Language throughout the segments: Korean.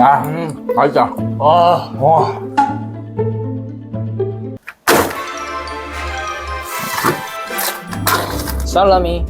아, 맛있다. 아, 와. 살라미.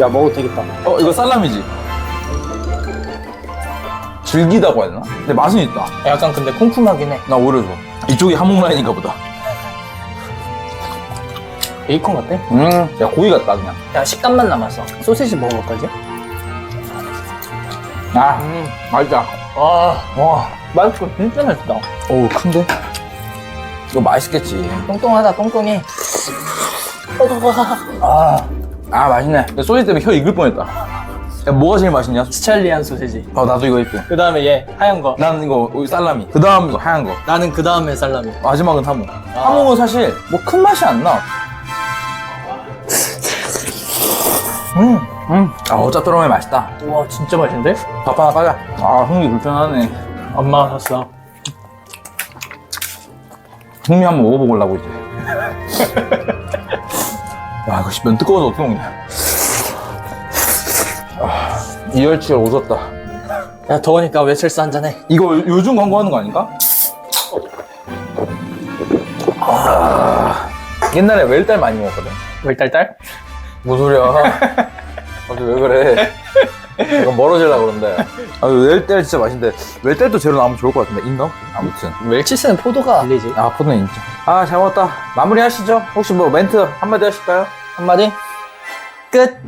야, 먹어도 되겠다. 어, 이거 살라미지? 질기다고 해야 되나? 근데 맛은 있다. 약간 근데 콩콩하긴 해. 나 오히려 좋아. 이쪽이 한국 라인인가 보다. 베이컨 같아? 음, 야, 고기 같다, 그냥. 야, 식감만 남았어. 소시지 먹어볼까지? 아, 음. 맛있다. 아, 와, 맛있고 진짜 맛있다. 어우, 큰데? 이거 맛있겠지. 똥똥하다, 똥똥해. 아, 아, 맛있네. 근데 소리 때문에 혀 익을 뻔했다. 야, 뭐가 제일 맛있냐? 스찰리안 소시지. 어, 나도 이거 있고. 그 다음에 얘, 하얀 거. 나는 이거 살라미. 그 다음 이거 하얀 거. 나는 그 다음에 살라미. 마지막은 하모. 하모는 사실 뭐 큰 맛이 안 나. 음, 음. 아, 어짜또로면 맛있다. 와, 진짜 맛있는데? 밥 하나 까자. 아, 흥미 불편하네. 엄마가 샀어. 흥미 한번 먹어보려고 이제. 야, 이거 씨, 면 뜨거워서 어떻게 먹냐. 아, 이열치열 오졌다. 야, 더우니까 외철수 한잔해. 이거 요- 요즘 광고하는 거 아닌가? 아, 옛날에 웰달 많이 먹었거든. 웰딸딸? 뭔 소리야. 갑자기 왜 그래. 이건 멀어지려고 그런데. 아, 웰달 진짜 맛있는데. 웰달도 재료 나오면 좋을 것 같은데. 있나? 아무튼. 웰치스는 포도가 들리지. 아, 포는 인정. 아, 잘 먹었다. 마무리 하시죠. 혹시 뭐 멘트 한마디 하실까요? 한마디? 끝!